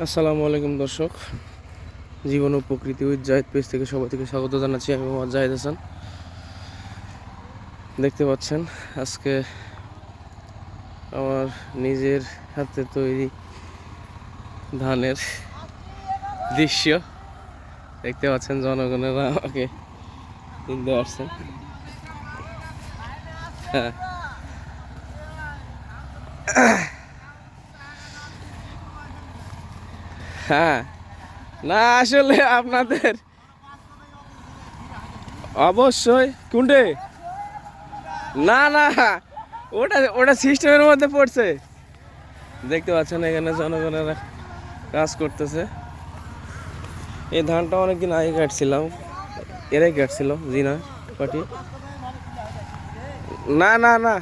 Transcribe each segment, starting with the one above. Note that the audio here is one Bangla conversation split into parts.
আসসালামু আলাইকুম দর্শক। জীবন ও উইথ জাহিদ পেজ থেকে সবাই থেকে স্বাগত জানাচ্ছি। আমি মোহাম্মদ জাহিদ হাসান। দেখতে পাচ্ছেন, আজকে আমার নিজের হাতে তৈরি ধানের দৃশ্য। দেখতে পাচ্ছেন, জনগণেরা আমাকে কিনতে পারছেন হ্যাঁ। হ্যাঁ না, আসলে আপনাদের অবশ্যই। কোনটে? না না। ওটা ওটা সিস্টেমের মধ্যে পড়ছে। দেখতে পাচ্ছেন এখানে জনগণেরা কাজ করতেছে। এই ধানটা অনেকদিন আগে কাটছিলাম। এরাই কাটছিল জি না পাটি। না না না।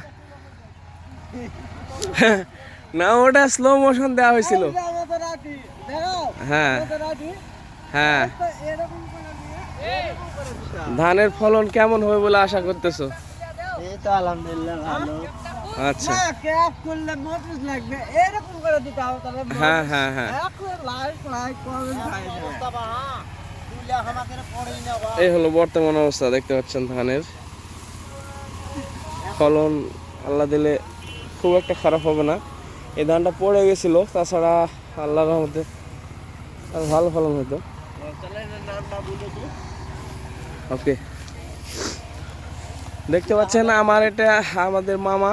না, ওটা স্লো মোশন দেওয়া হয়েছিল। হ্যাঁ। হ্যাঁ। ধানের ফলন কেমন হবে বলে আশা করতেছো? আচ্ছা। হ্যাঁ হ্যাঁ হ্যাঁ। এই হলো বর্তমান অবস্থা দেখতে পাচ্ছেন ধানের। ফলন আল্লাহ দিলে খুব একটা খারাপ হবে না। এই ধানটা পড়ে গেছিল তাছাড়া আল্লাহর মধ্যে আর ভালো ফলন হতো ওকে দেখতে পাচ্ছেন আমার এটা আমাদের মামা।